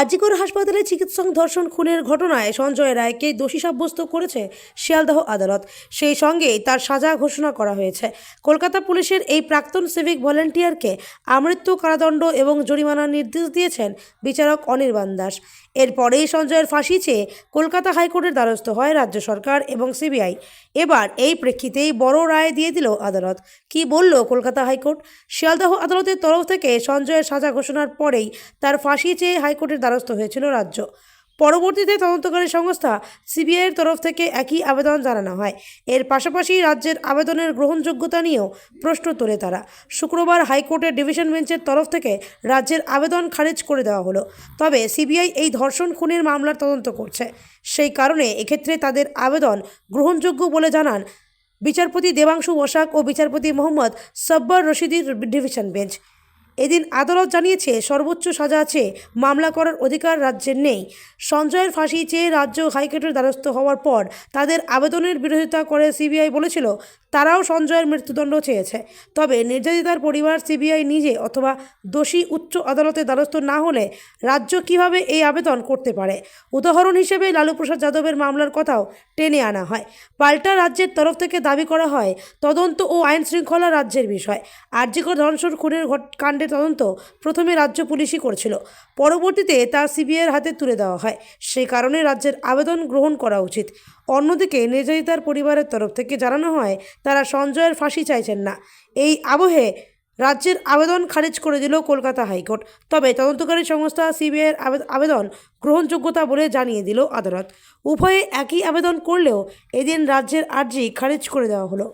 আজিকর হাসপাতালে চিকিৎসক ধর্ষণ খুনের ঘটনায় সঞ্জয় রায়কে দোষী সাব্যস্ত করেছে শিয়ালদহ আদালত। সেই সঙ্গেই তার সাজা ঘোষণা করা হয়েছে। কলকাতা পুলিশের এই প্রাক্তন সিভিক ভলেন্টিয়ারকে আমৃত্যু কারাদণ্ড এবং জরিমানার নির্দেশ দিয়েছেন বিচারক অনির্বাণ দাস। এরপরেই সঞ্জয়ের ফাঁসি চেয়ে কলকাতা হাইকোর্টের দ্বারস্থ হয় রাজ্য সরকার এবং সিবিআই। এবার এই প্রেক্ষিতেই বড় রায় দিয়ে দিল আদালত। কি বলল কলকাতা হাইকোর্ট? শিয়ালদহ আদালতের তরফ থেকে সঞ্জয়ের সাজা ঘোষণার পরেই তার ফাঁসি চেয়ে হাইকোর্টের দ্বারস্থ হয়েছিল রাজ্য। পরবর্তীতে তদন্তকারী সংস্থা সিবিআইয়ের তরফ থেকে একই আবেদন জানানো হয়। এর পাশাপাশি রাজ্যের আবেদনের গ্রহণযোগ্যতা নিয়েও প্রশ্ন তোলে তারা। শুক্রবার হাইকোর্টের ডিভিশন বেঞ্চের তরফ থেকে রাজ্যের আবেদন খারিজ করে দেওয়া হলো। তবে সিবিআই এই ধর্ষণ খুনের মামলার তদন্ত করছে। সেই কারণে এক্ষেত্রে তাদের আবেদন গ্রহণযোগ্য বলে জানান বিচারপতি দেবাংশু বসাক ও বিচারপতি মোহাম্মদ সব্বর রশিদির ডিভিশন বেঞ্চ। এদিন আদালত জানিয়েছে, সর্বোচ্চ সাজা আছে, মামলা করার অধিকার রাজ্যের নেই। সঞ্জয়ের ফাঁসি চেয়ে রাজ্য হাইকোর্টের দ্বারস্থ হওয়ার পর তাদের আবেদনের বিরোধিতা করে সিবিআই বলেছিল, তারাও সঞ্জয়ের মৃত্যুদণ্ড চেয়েছে। তবে নির্যাতিতার পরিবার সিবিআই নিজে অথবা দোষী উচ্চ আদালতে দ্বারস্থ না হলে রাজ্য কীভাবে এই আবেদন করতে পারে? উদাহরণ হিসেবে লালু প্রসাদ যাদবের মামলার কথাও টেনে আনা হয়। পাল্টা রাজ্যের তরফ থেকে দাবি করা হয়, তদন্ত ও আইন শৃঙ্খলা রাজ্যের বিষয়। আর্যিকর ধর্ষণ খুনের ঘট কাণ্ডের তদন্ত প্রথমে রাজ্য পুলিশই করেছিল। পরবর্তীতে তা সিবিআইয়ের হাতে তুলে দেওয়া হয়। সেই কারণে রাজ্যের আবেদন গ্রহণ করা উচিত। অন্যদিকে নির্যাতিতার পরিবারের তরফ থেকে জানানো হয়, তারা সঞ্জয়ের ফাঁসি চাইছেন না। এই আবহে রাজ্যের আবেদন খারিজ করে দিল কলকাতা হাইকোর্ট। তবে তদন্তকারী সংস্থা সিবিআইয়ের আবেদন গ্রহণযোগ্যতা বলে জানিয়ে দিল আদালত। উভয়ে একই আবেদন করলেও এদিন রাজ্যের আর্জি খারিজ করে দেওয়া হলো।